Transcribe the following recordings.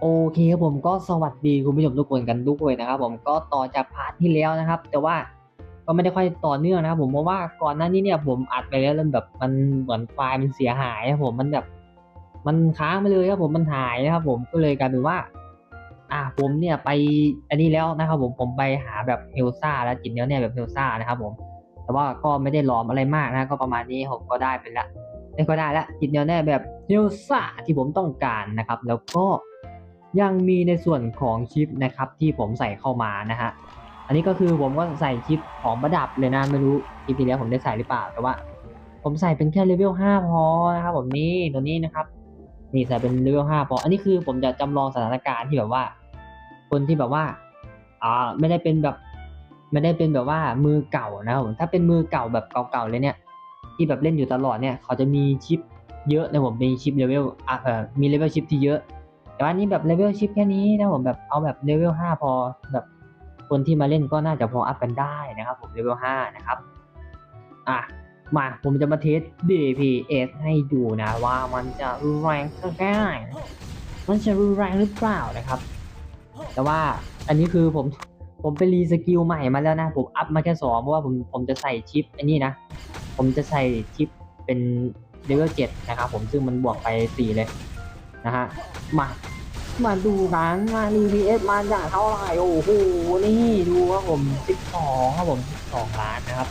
โอเคครับผมก็สวัสดีคุณผู้ชมทุกคนกันด้วยนะครับผมก็ต่อจากพาร์ทที่แล้วนะครับ แต่ว่าก็ไม่ได้ค่อยต่อเนื่องนะครับผมเพราะว่าก่อนหน้านี้เนี่ยผมอัดไปแล้วแล้วแบบมันเหมือนไฟล์มันเสียหายครับผมมันแบบมันค้างไปเลยครับผมมันหายนะครับผมก็เลยกลายเป็นว่า อ่าผมเนี่ยไปอันนี้แล้วนะครับผมผมไปหาแบบเฮลซ่าแล้วจิตเนี้ยเนี่ยแบบเฮลซ่านะครับผมแต่ว่าก็ไม่ได้หลอมอะไรมากนะก็ประมาณนี้ผมก็ได้ไปละได้ก็ได้ละจิตเนี้ยเนี่ยแบบเฮลซ่าที่ผมต้องการนะครับ แล้วก็ ยังมีในส่วนของชิปนะครับที่ผมใส่เข้ามานะฮะอันนี้ก็คือผมก็ใส่ชิปของประดับเลยนะไม่รู้คลิปที่แล้วผมได้ใส่หรือเปล่าแต่ว่า ผมใส่เป็นแค่เลเวล5พอนะครับผมนี่ตัวนี้นะครับนี่ใส่เป็นเลเวล5พออันนี้คือผมจะจำลองสถานการณ์ที่แบบว่า คนที่แบบว่าอ่าไม่ได้เป็นแบบไม่ได้เป็นแบบว่ามือเก่านะครับผมถ้าเป็นมือเก่าแบบเก่าๆเลยเนี่ย ที่แบบเล่นอยู่ตลอดเนี่ยเขาจะมีชิปเยอะนะผมมีชิปเลเวลอะเออมีเลเวลชิปที่เยอะ แต่ว่านี่แบบเลเวลชิปแค่นี้นะผมแบบเอาแบบเลเวลห้าพอแบบคนที่มาเล่นก็น่าจะพออัพกันได้นะครับผมเลเวลห้านะครับอะมาผมจะมาเทส DPS ให้ดูนะว่ามันจะรุนแรงสักแค่ไหนมันจะรุนแรงหรือเปล่านะครับ แต่ว่าอันนี้คือผมผมไปรีสกิลใหม่มาแล้วนะ ผมอัพมาแค่สองเพราะว่าผมผมจะใส่ชิปอันนี้นะ ผมจะใส่ชิปเป็นเลเวลเจ็ดนะครับผมซึ่งมันบวกไปสี่เลย นะฮะ มา มาดูกันว่า DPS มาจากเท่าไหร่โอ้โห นี่ดูครับผม 12ครับผม 12 ล้านนะครับ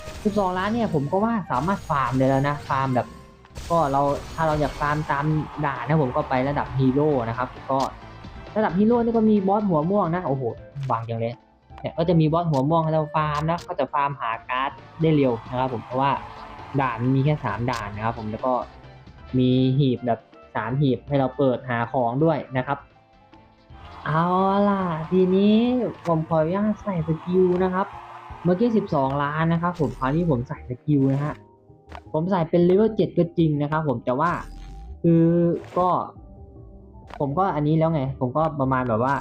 12 ล้านเนี่ยผมก็ว่าสามารถฟาร์มได้แล้วนะ ฟาร์มแบบ ก็เราถ้าเราอยากฟาร์มตามด่านนะผมก็ไประดับฮีโร่นะครับ ก็ระดับฮีโร่นี่ก็มีบอสหัวม่วงนะ โอ้โหบางอย่างเลยเนี่ยก็จะมีบอสหัวม่วงให้เราฟาร์มนะก็จะฟาร์มหาการ์ดได้เร็วนะครับ ผมเพราะว่าด่านมีแค่สามด่านนะครับผมแล้วก็มีหีบแบบ สามหีบให้เราเปิดหาของด้วยนะครับ เอาล่ะ ทีนี้ผมขออนุญาตใส่สกิลนะครับ เมื่อกี้ 12 ล้านนะครับ ผมคราวนี้ผมใส่สกิลนะฮะ ผมใส่เป็นเลเวล7ก็จริงนะครับ ผมแต่ว่าคือก็ ผมก็อันนี้แล้วไง ผมก็ประมาณแบบว่า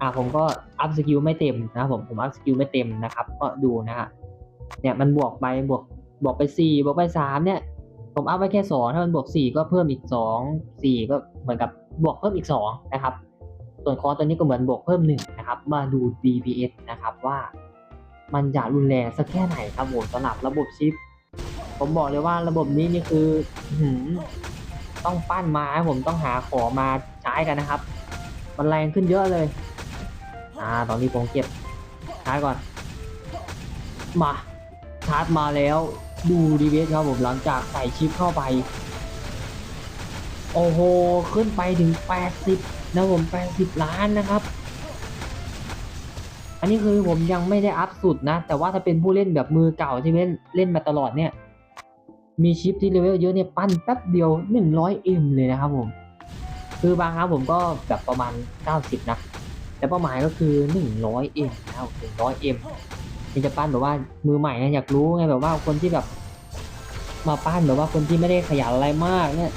อ่าผมก็อัพสกิลไม่เต็มนะผมผมอัพสกิลไม่เต็มนะครับ ก็ดูนะฮะเนี่ยมันบวกไปบวกบวกไปสี่บวกไปสามเนี่ย ผมอัพไว้แค่สองถ้ามันบวกสี่ก็เพิ่มอีกสองสี่ก็เหมือนกับบวกเพิ่มอีกสองนะครับ ส่วนคอตัวนี้ก็เหมือนบวกเพิ่มหนึ่งนะครับ มาดู DPS นะครับว่า มันจะรุนแรงสักแค่ไหนครับผมสำหรับระบบชิป ผมบอกเลยว่าระบบนี้นี่คือต้องปั้นมาให้ผมต้องหาของมาใช้กันนะครับ มันแรงขึ้นเยอะเลย อ่า ตอนนี้ผมเก็บชาร์จก่อน มาชาร์จมาแล้ว ดูดีเวสครับผมหลังจากใส่ชิปเข้าไป โอ้โห ขึ้นไปถึง 80 นะผม 80 ล้านนะครับ อันนี้คือผมยังไม่ได้อัพสุดนะ แต่ว่าถ้าเป็นผู้เล่นแบบมือเก่าที่เล่นเล่นมาตลอดเนี่ย มีชิปที่เลเวลเยอะเนี่ย ปั้นแป๊บเดียว 100M เลยนะครับผม คือบางครั้งผมก็แบบประมาณ 90 นะ แต่เป้าหมายก็คือ 100M นะครับ 100M นี่จะปั้นแบบว่ามือใหม่นะอยากรู้ไงแบบว่าคนที่แบบ มาปั้นแบบว่าคนที่ไม่ได้ขยันอะไรมากเนี่ย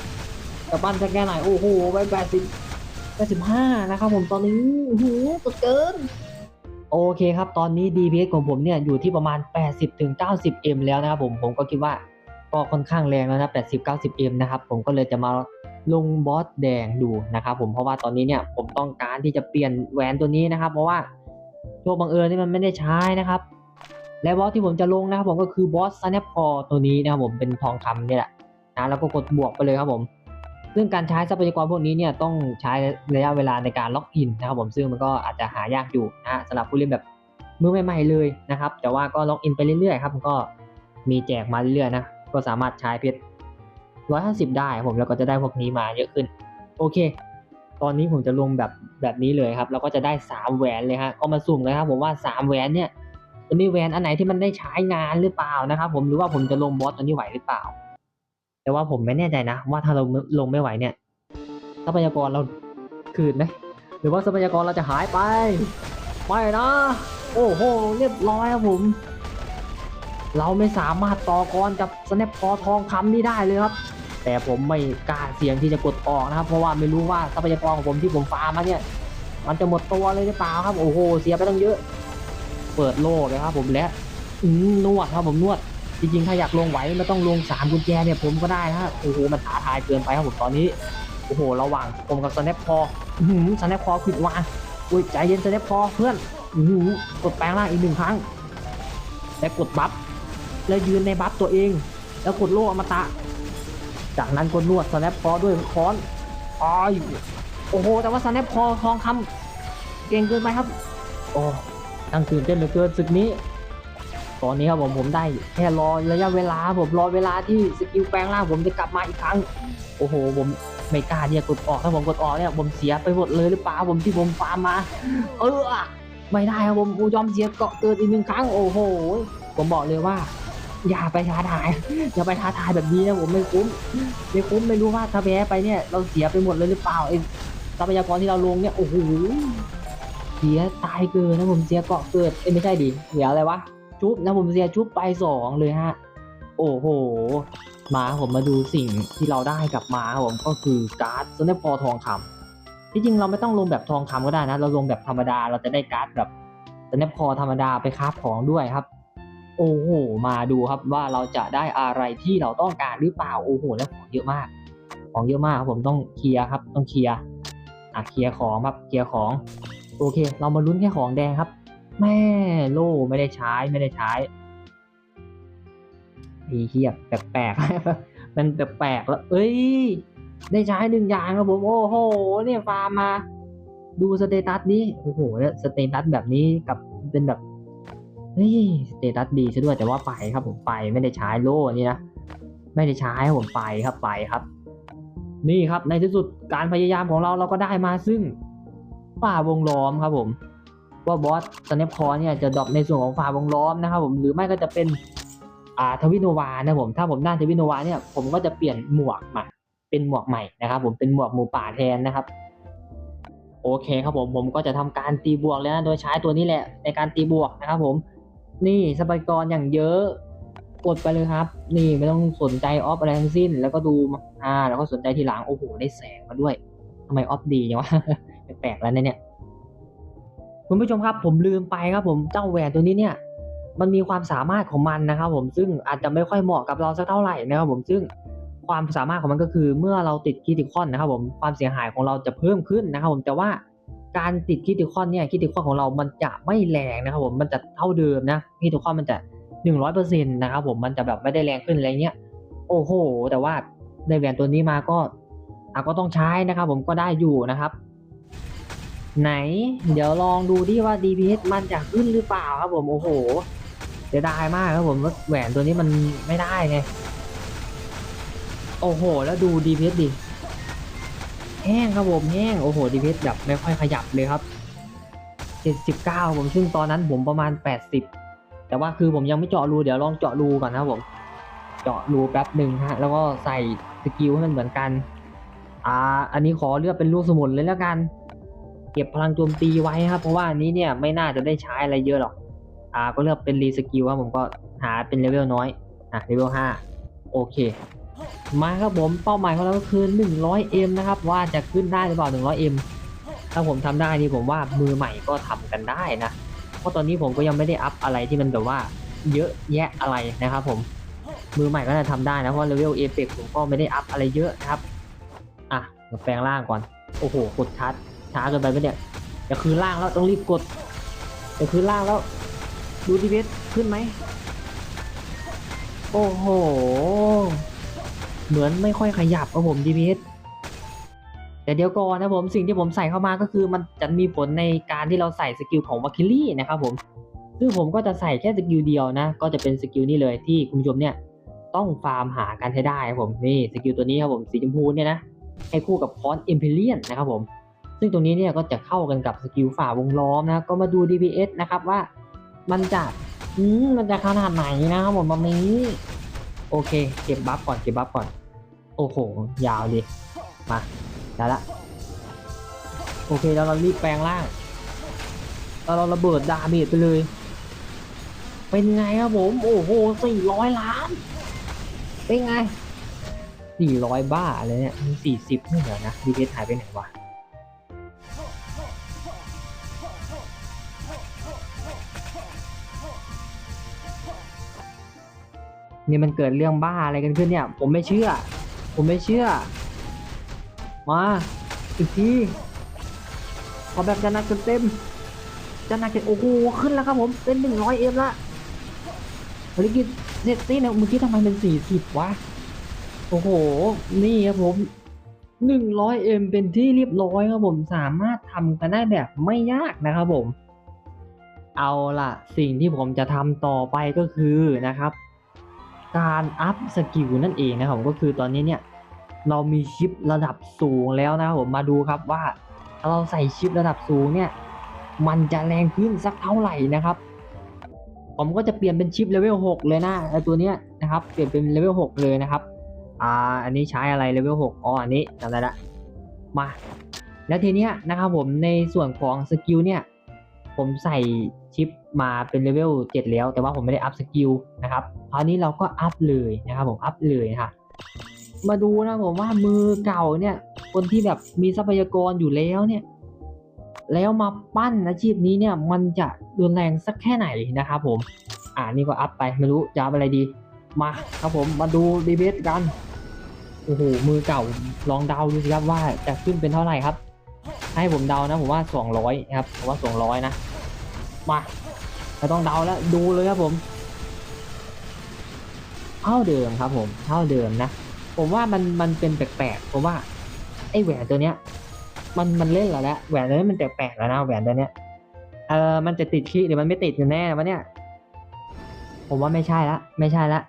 จะปั้นสักแค่ไหนโอ้โหไปแปดสิบแปดสิบห้านะครับผมตอนนี้โอ้โหสุดเกินโอเคครับ ตอนนี้ DPS ของผมเนี่ยอยู่ที่ประมาณ 80ถึง 90M แล้วนะครับผมผมก็คิดว่าก็ค่อนข้างแรงแล้วนะ80 90M นะครับผมก็เลยจะมาลงบอสแดงดูนะครับผมเพราะว่าตอนนี้เนี่ยผมต้องการที่จะเปลี่ยนแหวนตัวนี้นะครับ เพราะว่าโชคบังเอิญที่มันไม่ได้ใช้นะครับ และบอสที่ผมจะลงนะครับผมก็คือบอส Snap c o r ตัวนี้นะครับผมเป็นทองคำนี่แหละนะแล้วก็กดบวกไปเลยครับผม ซึ่งการใช้ทรัพยากรพวกนี้เนี่ยต้องใช้ระยะเวลาในการล็อกอินนะครับผมซึ่งมันก็อาจจะหายากอยู่นะสำหรับผู้เล่นแบบมือใหม่ๆเลยนะครับ แต่ว่าก็ล็อกอินไปเรื่อยๆครับมันก็มีแจกมาเรื่อยๆนะก็สามารถใช้เพชร150ได้ครับผมแล้วก็จะได้พวกนี้มาเยอะขึ้น โอเค ตอนนี้ผมจะลงแบบแบบนี้เลยครับ แล้วก็จะได้3แหวนเลยฮะก็มาสุ่มเลยครับผมว่า3แหวนเนี่ย จะมีแหวนอันไหนที่มันได้ใช้งานหรือเปล่านะครับ ผมหรือว่าผมจะลงบอสตัวนี้ไหวหรือเปล่า แต่ว่าผมไม่แน่ใจนะ ว่าถ้าเราลงไม่ไหวเนี่ยทรัพยากรเราคืนไหมหรือว่าทรัพยากรเราจะหายไปไม่นะ โอ้โหเรียบร้อยครับผม เราไม่สามารถต่อกรกับสแนปคอทองคำนี่ได้เลยครับ แต่ผมไม่กล้าเสี่ยงที่จะกดออกนะครับ เพราะว่าไม่รู้ว่าทรัพยากรของผมที่ผมฟาร์มมาเนี่ย มันจะหมดตัวเลยหรือเปล่าครับ โอ้โห เสียไปตั้งเยอะ เปิดโลกเลยครับผมและนวดครับผมนวด จริงๆ ถ้าอยากลงไหวไม่ต้องลงสามกุญแจเนี่ยผมก็ได้นะโอ้โหมันท้าทายเกินไปครับผมตอนนี้โอ้โหระหว่างผมกับสแนปคอสแนปคอผิดวางอุ้ยใจเย็นสแนปคอเพื่อนกดแปลงร่างอีกหนึ่งครั้งและกดบัฟแล้วยืนในบัฟตัวเอง แล้วกดโล่อมตะ จากนั้นก็นวดสแนปคอด้วยค้อนอ้ายโอ้โหแต่ว่าสแนปคอทองคำเก่งเกินไปครับ โอ้ ตั้งตื่นเต้นเหลือเกินศึกนี้ ตอนนี้ครับผมผมได้แค่รอระยะเวลาผมรอเวลาที่สกิลแปลงร่างผมจะกลับมาอีกครั้ง โอ้โห ผมไม่กล้าเนี่ยกดออกถ้าผมกดออกเนี่ยผมเสียไปหมดเลยหรือเปล่าผมที่ผมฟาร์มมา เออไม่ได้ครับผมผมยอมเสียเกาะเกินอีกหนึ่งครั้งโอ้โห ผมบอกเลยว่าอย่าไปท้าทาย อย่าไปท้าทายแบบนี้นะผมไม่คุ้ม ไม่คุ้มไม่รู้ว่าถ้าแพ้ไปเนี่ย เราเสียไปหมดเลยหรือเปล่าไอ้ทรัพยากรที่เราลงเนี่ยโอ้โห เสียตายเกินนะผมเสียเกาะเกิดเอ้ยไม่ใช่ดิเสียอะไรวะชุบนะผมเสียชุบไปสองเลยฮะ โอ้โหมาผมมาดูสิ่งที่เราได้กลับมาผมก็คือการ์ดสแนปพอทองคำที่จริงเราไม่ต้องลงแบบทองคำก็ได้นะ เราลงแบบธรรมดาเราจะได้การ์ดแบบสแนปพอธรรมดาไปคราฟของด้วยครับ โอ้โหมาดูครับว่าเราจะได้อะไรที่เราต้องการหรือเปล่าโอ้โหแล้วของเยอะมาก ของเยอะมากครับผมต้องเคลียร์ครับต้องเคลียร์อะเคลียร์ของครับเคลียร์ของ โอเค เรามาลุ้นแค่ของแดงครับ แม่โล่ไม่ได้ใช้ไม่ได้ใช้ดีเฮียแปลกๆ มันแปลกๆแล้ว เอ้ย ได้ใช้หนึ่งอย่างครับผม โอ้โห เนี่ยฟาร์มมา ดูสเตตัสนี้ โอ้โหแล้วสเตตัสแบบนี้กับเป็นแบบเฮ้ยสเตตัสดีซะด้วยแต่ว่าไปครับผมไปไม่ได้ใช้โล่นี่นะไม่ได้ใช้ผมไปครับไปครับ นี่ครับในที่สุดการพยายามของเราเราก็ได้มาซึ่ง ฝ่าวงล้อมครับผม ว่าบอสสเนปคอเนี่ยจะดรอปในส่วนของฝ่าวงล้อมนะครับผมหรือไม่ก็จะเป็นอ่าทวิโนวานะผมถ้าผมได้ทวิโนวาเนี่ยผมก็จะเปลี่ยนหมวกมาเป็นหมวกใหม่นะครับ ผมเป็นหมวกหมูป่าแทนนะครับโอเคครับผมผมก็จะทำการตีบวกแล้วนะโดยใช้ตัวนี้แหละในการตีบวกนะครับผม นี่สปายกรอย่างเยอะกดไปเลยครับ นี่ไม่ต้องสนใจออฟอะไรทั้งสิ้น แล้วก็ดูมาอ่าแล้วก็สนใจทีหลังโอ้โหได้แสงมาด้วยทำไมออฟดีจังวะ แปลกๆแล้วเนี่ยคุณผู้ชมครับผมลืมไปครับผมเจ้าแหวนตัวนี้เนี่ย มันมีความสามารถของมันนะครับ ผมซึ่งอาจจะไม่ค่อยเหมาะกับเราสักเท่าไหร่นะครับ ผมซึ่งความสามารถของมันก็คือเมื่อเราติดคิติคอนนะครับ ผมความเสียหายของเราจะเพิ่มขึ้นนะครับ ผมแต่ว่าการติดคิติคอนเนี่ยคิติคอนของเรามันจะไม่แรงนะครับ ผมมันจะเท่าเดิมนะคิติคอนมันจะหนึ่งร้อยเปอร์เซ็นต์นะครับ ผมมันจะแบบไม่ได้แรงขึ้นอะไรเงี้ยโอ้โห แต่ว่าได้แหวนตัวนี้มาก็อะก็ต้องใช้นะครับ ผมก็ได้อยู่นะครับ ไหน เดี๋ยวลองดูดิว่า DPS มันจะขึ้นหรือเปล่าครับผมโอ้โหเสียดายมากครับผมว่าแหวนตัวนี้มันไม่ได้ไงโอ้โห แล้วดู DPS ดิแห้งครับผมแห้งโอ้โห DPS แบบไม่ค่อยขยับเลยครับ 79 ผมซึ่งตอนนั้นผมประมาณ 80 แต่ว่าคือผมยังไม่เจาะรูเดี๋ยวลองเจาะรูก่อนนะครับผมเจาะรูแป๊บหนึ่งฮะแล้วก็ใส่สกิลให้มันเหมือนกัน อ่า อันนี้ขอเลือกเป็นลูกสมุนเลยแล้วกัน เก็บพลังโจมตีไว้ครับ เพราะว่าอันนี้เนี่ยไม่น่าจะได้ใช้อะไรเยอะหรอก อ่าก็เลือกเป็นรีสกิลครับผมก็หาเป็นเลเวลน้อย อะเลเวล5โอเค มาครับผมเป้าหมายของเราก็คือ 100M นะครับ ว่าจะขึ้นได้หรือเปล่า 100M ถ้าผมทำได้นี่ผมว่ามือใหม่ก็ทำกันได้นะ เพราะตอนนี้ผมก็ยังไม่ได้อัพอะไรที่มันแบบว่าเยอะแยะอะไรนะครับผมมือใหม่ก็จะทำได้นะเพราะเลเวลเอฟเปกผมก็ไม่ได้อัพอะไรเยอะนะครับ อะแปลงร่างก่อน โอ้โห กดชัด ช้าเกินไปปะเนี่ยจะคืนล่างแล้วต้องรีบกดจะคืนล่างแล้ว ดูดีเวสขึ้นไหมโอ้โห เหมือนไม่ค่อยขยับครับผม DPS แต่เดี๋ยวก่อนนะผมสิ่งที่ผมใส่เข้ามาก็คือมันจะมีผลในการที่เราใส่สกิลของวาคิลี่นะครับผมซึ่งผมก็จะใส่แค่สกิลเดียวนะ ก็จะเป็นสกิลนี้เลยที่คุณผู้ชมเนี่ยต้องฟาร์มหากันให้ได้ครับผมนี่สกิลตัวนี้ครับผมสีชมพูเนี่ยนะให้คู่กับคอนเอ p ม r เ l ียนนะครับผม ซึ่งตรงนี้เนี่ยก็จะเข้ากันกับสกิลฝ่าวงล้อมนะก็มาดู DPS นะครับว่ามันจะอืมมันจะขนาดไหนนะครับผมแบบนี้โอเค เก็บบัฟก่อนเก็บบัฟก่อน โอ้โห ยาวดิมาได้ละโอเคแล้วเรารีบแปลงร่างแล้วเราระเบิดดาเมจไปเลย เป็นไงครับผม โอ้โหสี่ร้อยล้าน เป็นไงสี่ร้อยบ้าเลยเนี่ยมีสี่สิบไม่เหรอนะดีเพหายไปไหนวะ นี่มันเกิดเรื่องบ้าอะไรกันขึ้นเนี่ย ผมไม่เชื่อ ผมไม่เชื่อ มาอีกทีขอแบบจะนักเต็มจะนักเต็มโอ้โหขึ้นแล้วครับผมเป็นหนึ่งร้อยเอ็มละภารกิจเสร็จสิ้นแล้วเมื่อกี้ทำไมเป็นสี่สิบวะโอ้โห นี่ครับผมหนึ่งร้อยเอ็มเป็นที่เรียบร้อยครับผมสามารถทำกันได้แบบไม่ยากนะครับผม เอาล่ะ สิ่งที่ผมจะทำต่อไปก็คือนะครับ การอัพสกิลนั่นเองนะครับผมก็คือตอนนี้เนี่ยเรามีชิประดับสูงแล้วนะครับผมมาดูครับว่าถ้าเราใส่ชิประดับสูงเนี่ยมันจะแรงขึ้นสักเท่าไหร่นะครับ ผมก็จะเปลี่ยนเป็นชิปเลเวล6เลยนะไอตัวเนี้ยนะครับเปลี่ยนเป็นเลเวล6เลยนะครับอ่าอันนี้ใช้อะไรเลเวล6อ๋ออันนี้จำได้ละมาแล้วทีเนี้ยนะครับผมในส่วนของสกิลเนี่ยผมใส่ ชิปมาเป็นเลเวล7แล้ว แต่ว่าผมไม่ได้อัพสกิลนะครับคราวนี้เราก็อัพเลยนะครับผมอัพเลยนะครับมาดูนะผมว่ามือเก่าเนี่ย คนที่แบบมีทรัพยากรอยู่แล้วเนี่ย แล้วมาปั้นอาชีพนี้เนี่ย มันจะรุนแรงสักแค่ไหนนะครับผม อ่านี่ก็อัพไปไม่รู้จะอัพอะไรดี มาครับผมมาดูดีเบตกันโอ้โหมือเก่าลองเดาดูสิครับว่าจะขึ้นเป็นเท่าไหร่ครับ ให้ผมเดานะผมว่า 200ครับผมว่า 200 นะ มาไม่ต้องเดาแล้วดูเลยครับผมเท่าเดิมครับผมเท่าเดิมนะ ผมว่ามันมันเป็นแปลกๆผมว่าไอ้แหวนตัวเนี้ย มันมันเล่นแล้วแหละแหวนตัวนี้มันแปลกๆแล้วนะแหวนตัวเนี้ยเออมันจะติดขี้หรือมันไม่ติดกันแน่วะเนี่ย ผมว่าไม่ใช่ละไม่ใช่ละ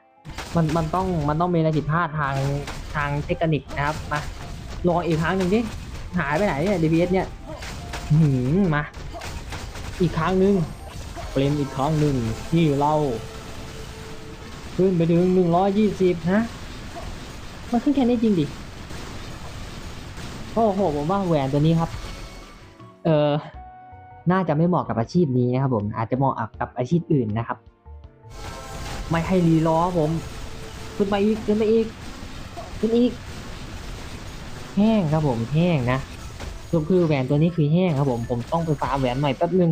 มันมันต้องมันต้องมีอะไรผิดพลาดทางทางเทคนิคนะครับมาลองอีกครั้งหนึ่งดิหายไปไหนเนี่ย DPS เนี่ยหืมมา อีกครั้งหนึ่งเป็นอีกครั้งหนึ่งที่เรา ขึ้นไปถึงหนึ่งร้อยยี่สิบนะมันขึ้นแค่นี้จริงดิโอ้โหผมว่าแหวนตัวนี้ครับ เออน่าจะไม่เหมาะกับอาชีพนี้นะครับผมอาจจะเหมาะกับอาชีพอื่นนะครับ ไม่ให้รีล้อผมขึ้นไปอีกขึ้นไปอีกขึ้นอีก แห้งครับผมแห้งนะสรุปคือแหวนตัวนี้คือแห้งครับผมผมต้องไปฟาร์มแหวนใหม่แป๊บนึง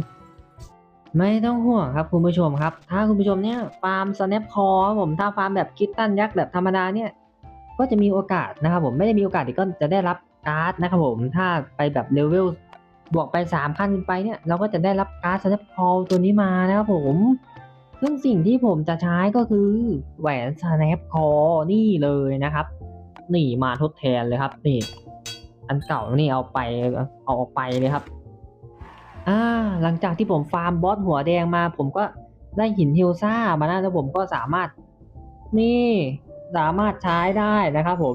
ไม่ต้องห่วงครับคุณผู้ชมครับ ถ้าคุณผู้ชมเนี่ยฟาร์ม snap c o r ครับผมถ้าฟาร์มแบบคิตตันยักษ์แบบธรรมดาเนี่ยก็จะมีโอกาสนะครับผมไม่ได้มีโอกาสที่ก็จะได้รับการ์ดนะครับผมถ้าไปแบบเลเวลบวกไป 3 ขั้นขึ้นไปเนี่ยเราก็จะได้รับการ์ด snap c o r ตัวนี้มานะครับผมซึ่งสิ่งที่ผมจะใช้ก็คือแหวน snap c o r นี่เลยนะครับนี่มาทดแทนเลยครับนี่อันเก่านี่เอาไปเอาออกไปเลยครับ อ่าหลังจากที่ผมฟาร์มบอสหัวแดงมา ผมก็ได้หินเฮลซ่ามานะแล้วผมก็สามารถนี่สามารถใช้ได้นะครับผม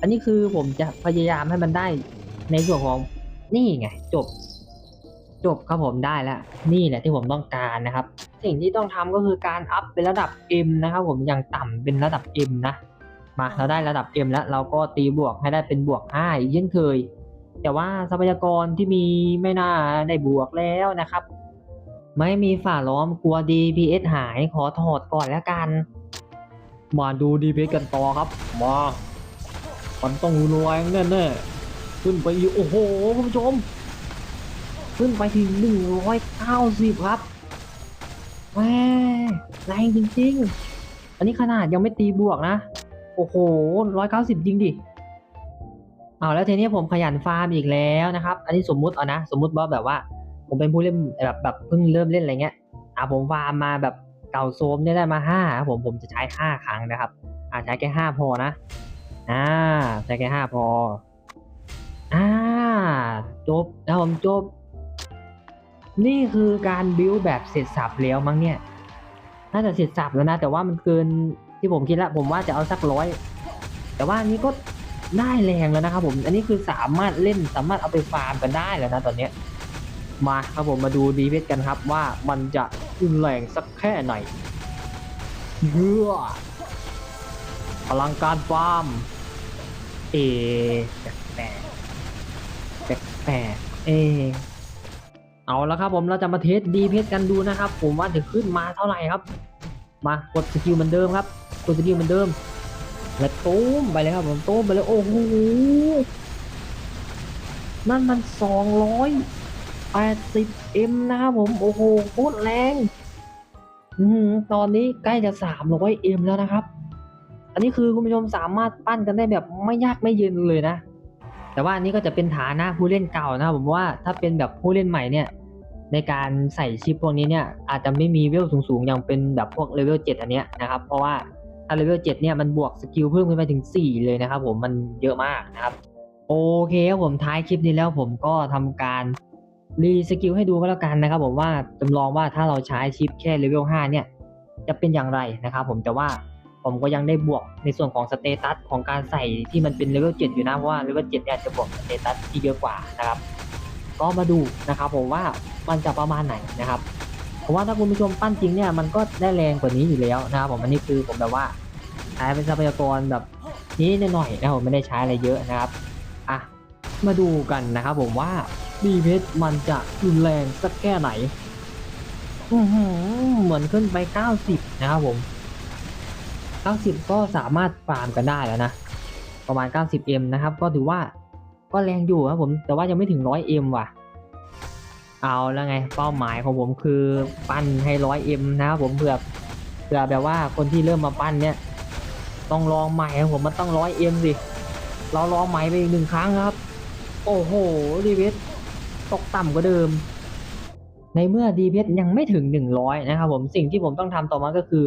อันนี้คือผมจะพยายามให้มันได้ในส่วนของนี่ไงจบ จบครับผมได้แล้ว นี่แหละที่ผมต้องการนะครับ สิ่งที่ต้องทำก็คือการอัพเป็นระดับ M นะครับผมอย่างต่ำเป็นระดับ M นะมาเราได้ระดับ M แล้วเราก็ตีบวกให้ได้เป็นบวก5อีกเช่นเคย แต่ว่าทรัพยากรที่มีไม่น่าได้บวกแล้วนะครับ ไม่มีฝาล้อมกลัว DPS หายขอถอดก่อนแล้วกัน มาดู DPS กันต่อครับ มามันต้องรุนแรงแน่ๆขึ้นไปอีโอ้โหคุณผู้ชม ขึ้นไปถึง190ครับแหมแรงจริงๆ อันนี้ขนาดยังไม่ตีบวกนะ โอ้โห190จริงดิ เอาแล้วทีนี้ผมขยันฟาร์มอีกแล้วนะครับ อันนี้สมมุติเอานะ สมมุติว่าแบบว่า ผมเป็นผู้เล่นแบบแบบเพิ่งเริ่มเล่นอะไรเงี้ยอ่าผมฟาร์มมาแบบเก่าโซมเนี่ยได้มาห้าผมผมจะใช้ห้าครั้งนะครับอ่าใช้แค่ห้าพอนะอ่าใช้แค่ห้าพออ่าจบแล้วผมจบ นี่คือการบิวแบบเสร็จสับแล้วมั้งเนี่ยน่าจะเสร็จสับแล้วนะ แต่ว่ามันเกินที่ผมคิดละผมว่าจะเอาสักร้อยแต่ว่านนี้ก็ ได้แรงแล้วนะครับผม อันนี้คือสามารถเล่นสามารถเอาไปฟาร์มกันได้แล้วนะตอนนี้ มาครับผมมาดูดีเพชกันครับว่ามันจะรุนแรงสักแค่ไหนเยือพลังการฟาร์ม เอแปลกแปลกแปเอเอาแล้วครับผมเราจะมาเทสดีเพชกันดูนะครับ ผมว่าจะขึ้นมาเท่าไหร่ครับ มากดสกิลเหมือนเดิมครับ กดสกิลเหมือนเดิม แล้วตุ้มไปเลยครับผมตุ้มไปเลยโอ้โหนั่นมันสองร้อยแปดสิบเอ็มนะครับผมโอ้โหโคตรแรงอืมตอนนี้ใกล้จะสามร้อยเอ็มแล้วนะครับ อันนี้คือคุณผู้ชมสามารถปั้นกันได้แบบไม่ยากไม่เย็นเลยนะ แต่ว่าอันนี้ก็จะเป็นฐานะผู้เล่นเก่านะครับผมว่าถ้าเป็นแบบผู้เล่นใหม่เนี่ย ในการใส่ชิปพวกนี้เนี่ยอาจจะไม่มีเวลสูงๆอย่างเป็นแบบพวกเลเวล7อันเนี้ยนะครับ เพราะว่า ถ้าเลเวล7เนี่ยมันบวกสกิลเพิ่มขึ้นไปถึง 4 เลยนะครับผมมันเยอะมากนะครับ โอเคครับผมท้ายคลิปนี้แล้วผมก็ทำการรีสกิลให้ดูก็แล้วกันนะครับผมว่าจำลองว่าถ้าเราใช้ชิปแค่เลเวล5เนี่ย จะเป็นอย่างไรนะครับผมแต่ว่าผมก็ยังได้บวกในส่วนของสเตตัสของการใส่ที่มันเป็นเลเวล7อยู่นะเพราะว่าเลเวล7เนี่ยจะบวกสเตตัสที่เยอะกว่านะครับ ก็มาดูนะครับผมว่ามันจะประมาณไหนนะครับ ผมว่าถ้าคุณผู้ชมปั้นจริงเนี่ยมันก็ได้แรงกว่านี้อยู่แล้วนะครับผมอันนี้คือผมแบบว่าใช้เป็นทรัพยากรแบบนี้หน่อยนะผมไม่ได้ใช้อะไรเยอะนะครับอะมาดูกันนะครับผมว่าดีเพชมันจะรุนแรงสักแค่ไหนเหมือนขึ้นไป 90 นะครับผม 90 ก็สามารถฟาร์มกันได้แล้วนะ ประมาณ 90M นะครับ ก็ถือว่าก็แรงอยู่ครับผม แต่ว่ายังไม่ถึง 100M ว่ะ เอาแล้วไงเป้าหมายของผมคือปั้นให้ 100M นะครับผมเผื่อเผื่อแบบว่าคนที่เริ่มมาปั้นเนี่ย ต้องลองใหม่ครับผมมันต้อง 100M สิเราลองใหม่ไปอีกหนึ่งครั้งครับ โอ้โหดีเวสตกต่ำกว่าเดิม ในเมื่อดีเวสยังไม่ถึง 100 นะครับผมสิ่งที่ผมต้องทำต่อมาก็คือ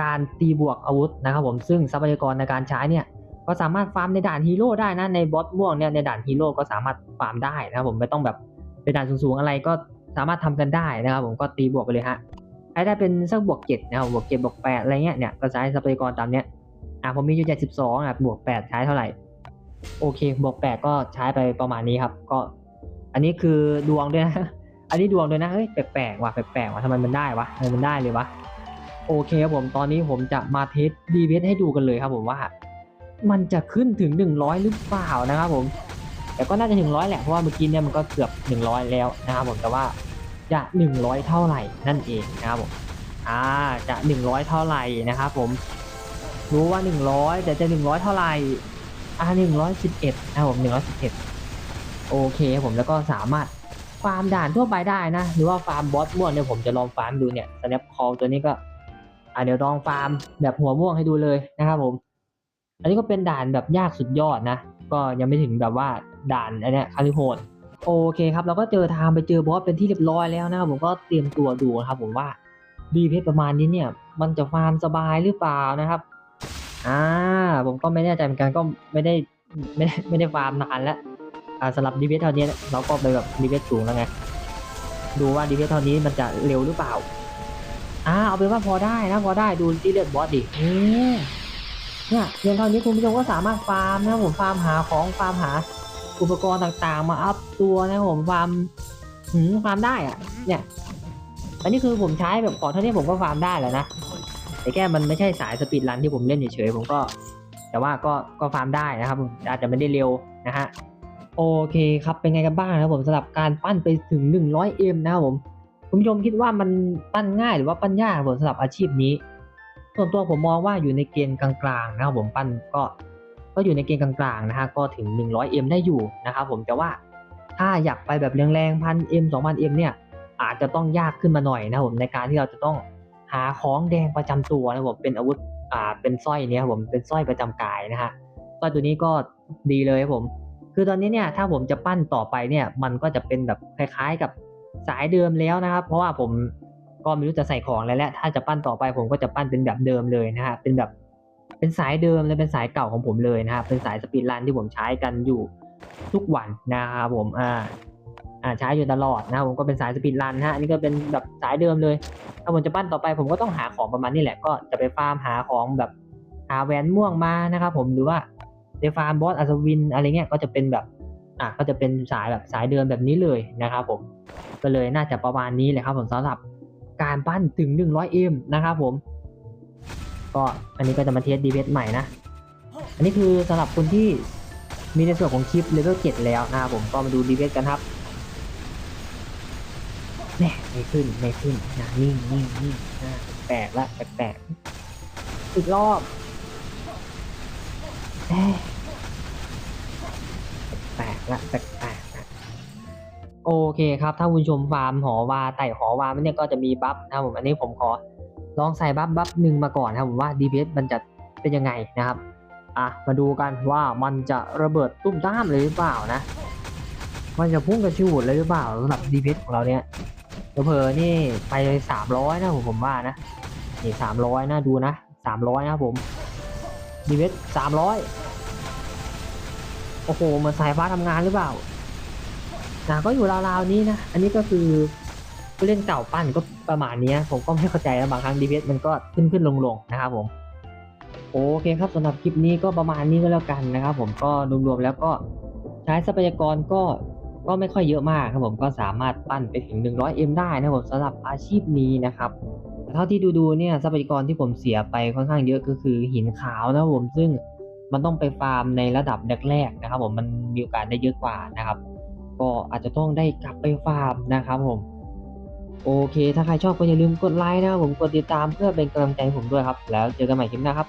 การตีบวกอาวุธนะครับผมซึ่งทรัพยากรในการใช้เนี่ยก็สามารถฟาร์มในด่านฮีโร่ได้นะในบอสม่วงเนี่ยในด่านฮีโร่ก็สามารถฟาร์มได้นะครับผมไม่ต้องแบบ เป็นด่านสูงๆอะไรก็สามารถทำกันได้นะครับ ผมก็ตีบวกไปเลยฮะให้ได้เป็นสักบวกเจ็ดนะครับบวกเจ็ดบวกแปดอะไรเงี้ยเนี่ยก็ใช้ทรัพยากรตามเนี้ยอะผมมีอยู่เจ็ดสิบสองอะบวกแปดใช้เท่าไหร่โอเคบวกแปดก็ใช้ไปประมาณนี้ครับ ก็ อันนี้คือดวงด้วยนะอันนี้ดวงด้วยนะเฮ้ยแปลกๆว่ะแปลกๆว่ะทำไมมันได้วะทำไมมันได้เลยวะโอเคครับผมตอนนี้ผมจะมาเทสดีเวให้ดูกันเลยครับผมว่า มันจะขึ้นถึง 100 หรือเปล่านะครับผม แต่ก็น่าจะถึงร้อยแหละเพราะว่าเมื่อกี้เนี่ยมันก็เกือบ 100 แล้วนะครับผมแต่ว่าจะ 100 เท่าไหร่นั่นเองนะครับผมอ่าจะ 100 เท่าไหร่นะครับผมรู้ว่า 100 แต่จะ 100 เท่าไหร่อ่า111นะครับผม111 โอเคครับผมแล้วก็สามารถฟาร์มด่านทั่วไปได้นะ หรือว่าฟาร์มบอสม่วงเนี่ยผมจะลองฟาร์มดูเนี่ยสแนปคอลตัวนี้ก็อ่าเดี๋ยวลองฟาร์มแบบหัวม่วงให้ดูเลยนะครับผม อันนี้ก็เป็นด่านแบบยากสุดยอดนะ ก็ยังไม่ถึงแบบว่า ด่านอันเนี้ยคาริโหดโอเคครับเราก็เจอทางไปเจอบอสเป็นที่เรียบร้อยแล้วนะครับผมก็เตรียมตัวดูนะครับผมว่าดีเพชรประมาณนี้เนี่ย มันจะฟาร์มสบายหรือเปล่านะครับอ่าผมก็ไม่แน่ใจเหมือนกันก็ไม่ได้ไม่ได้ไม่ได้ฟาร์มนานแล้วอ่าสำหรับดีเพชรเท่านี้เราก็ไปแบบดีเพชรสูงแล้วไงดูว่าดีเพชรเท่านี้มันจะเร็วหรือเปล่าอ่าเอาเป็นว่าพอได้นะพอได้ดูที่เลือดบอสดิเนี่ยเพียงเท่านี้คุณผู้ชมก็สามารถฟาร์มนะผมฟาร์มหาของฟาร์มหา อุปกรณ์ต่างๆ มาอัพตัวนะผมฟาร์มหืมฟาร์มได้อะเนี่ยอันนี้คือผมใช้แบบของเท่านี้ผมก็ฟาร์มได้แล้วนะแต่แค่มันไม่ใช่สายสปีดรันที่ผมเล่นเฉยๆผมก็ แต่ว่าก็ก็ฟาร์มได้นะครับอาจจะไม่ได้เร็วนะฮะโอเคครับเป็นไงกันบ้างนะครับผมสำหรับการปั้นไปถึง 100M นะครับผมคุณผู้ชมคิดว่ามันปั้นง่ายหรือว่าปั้นยากผมสำหรับอาชีพนี้ ส่วนตัวผมมองว่าอยู่ในเกณฑ์กลางๆนะครับผมปั้นก็ ก็อยู่ในเกณฑ์กลางๆนะฮะก็ถึง 100m ได้อยู่นะครับผมแต่ว่าถ้าอยากไปแบบแรงๆพัน m 2,000 m เนี่ยอาจจะต้องยากขึ้นมาหน่อยนะครับผมในการที่เราจะต้องหาของแดงประจำตัวนะครับผมเป็นอาวุธอ่าเป็นสร้อยเนี้ยผมเป็นสร้อยประจำกายนะฮะสร้อยตัวนี้ก็ดีเลยครับผม คือตอนนี้เนี่ยถ้าผมจะปั้นต่อไปเนี่ยมันก็จะเป็นแบบคล้ายๆกับสายเดิมแล้วนะครับ เพราะว่าผมก็ไม่รู้จะใส่ของอะไรแล้วถ้าจะปั้นต่อไปผมก็จะปั้นเป็นแบบเดิมเลยนะฮะเป็นแบบ เป็นสายเดิมเลยเป็นสายเก่าของผมเลยนะครับ เป็นสายสปีดรันที่ผมใช้กันอยู่ทุกวันนะครับผมอ่าอ่าใช้อยู่ตลอดนะครับผมก็เป็นสายสปีดรันฮะอันนี้ก็เป็นแบบสายเดิมเลย ถ้าผมจะปั้นต่อไปผมก็ต้องหาของประมาณนี้แหละก็จะไปฟาร์มหาของแบบหาแหวนม่วงมานะครับผมหรือว่าไปฟาร์มบอสอัศวินอะไรเงี้ยก็จะเป็นแบบอะก็จะเป็นสายแบบสายเดิมแบบนี้เลยนะครับผมก็เลยน่าจะประมาณนี้เลยครับผมสำหรับการปั้นถึง 100M นะครับผม ก็อันนี้ก็จะมาเทสดีเวใหม่นะ อันนี้คือสำหรับคนที่มีในส่วนของคลิปเลเวล7แล้วนะครับผมก็มาดูดีเวกันครับแน่ไม่ขึ้นไม่ขึ้นนะนิ่งนิ่งนิ่งแปลกละแปลกแปลกอีกรอบแปลกละแปลกละโอเคครับ ถ้าคุณชมฟาร์มหอวาไต่หอวามันเนี่ยก็จะมีบัฟนะผมอันนี้ผมขอ ลองใส่บัฟบัฟหนึ่งมาก่อนนะครับผมว่า DPS มันจะเป็นยังไงนะครับอะมาดูกันว่ามันจะระเบิดตุ้มต้ามเลยหรือเปล่านะ มันจะพุ่งกระชูดเลยหรือเปล่าสำหรับดีเพของเราเนี่ยเผอนี่ไปสามร้อยนะผมผมว่านะนี่สามร้อยนะดูนะสามร้อยนะผมดีเพสามร้อยโอ้โหเหมือนสายฟ้าทำงานหรือเปล่านะก็อยู่ราวๆนี้นะ อันนี้ก็คือ ผู้เล่นเก่าปั้นก็ประมาณนี้ผมก็ไม่เข้าใจนะบางครั้งดีเพมันก็ขึ้นขึ้นลงลงนะครับผมโอเคครับสำหรับคลิปนี้ก็ประมาณนี้ก็แล้วกันนะครับผมก็รวมๆแล้วก็ใช้ทรัพยากรก็ก็ไม่ค่อยเยอะมากครับผมก็สามารถปั้นไปถึง 100M ได้นะครับผมสำหรับอาชีพนี้นะครับเท่าที่ดูๆเนี่ยทรัพยากรที่ผมเสียไปค่อนข้างเยอะก็คือหินขาวนะครับผมซึ่งมันต้องไปฟาร์มในระดับแรกๆนะครับผมมันมีโอกาสได้เยอะกว่านะครับ ก็อาจจะต้องได้กลับไปฟาร์มนะครับผม โอเค ถ้าใครชอบก็อย่าลืมกดไลค์นะครับผมกดติดตามเพื่อเป็นกำลังใจผมด้วยครับ แล้วเจอกันใหม่คลิปหน้าครับ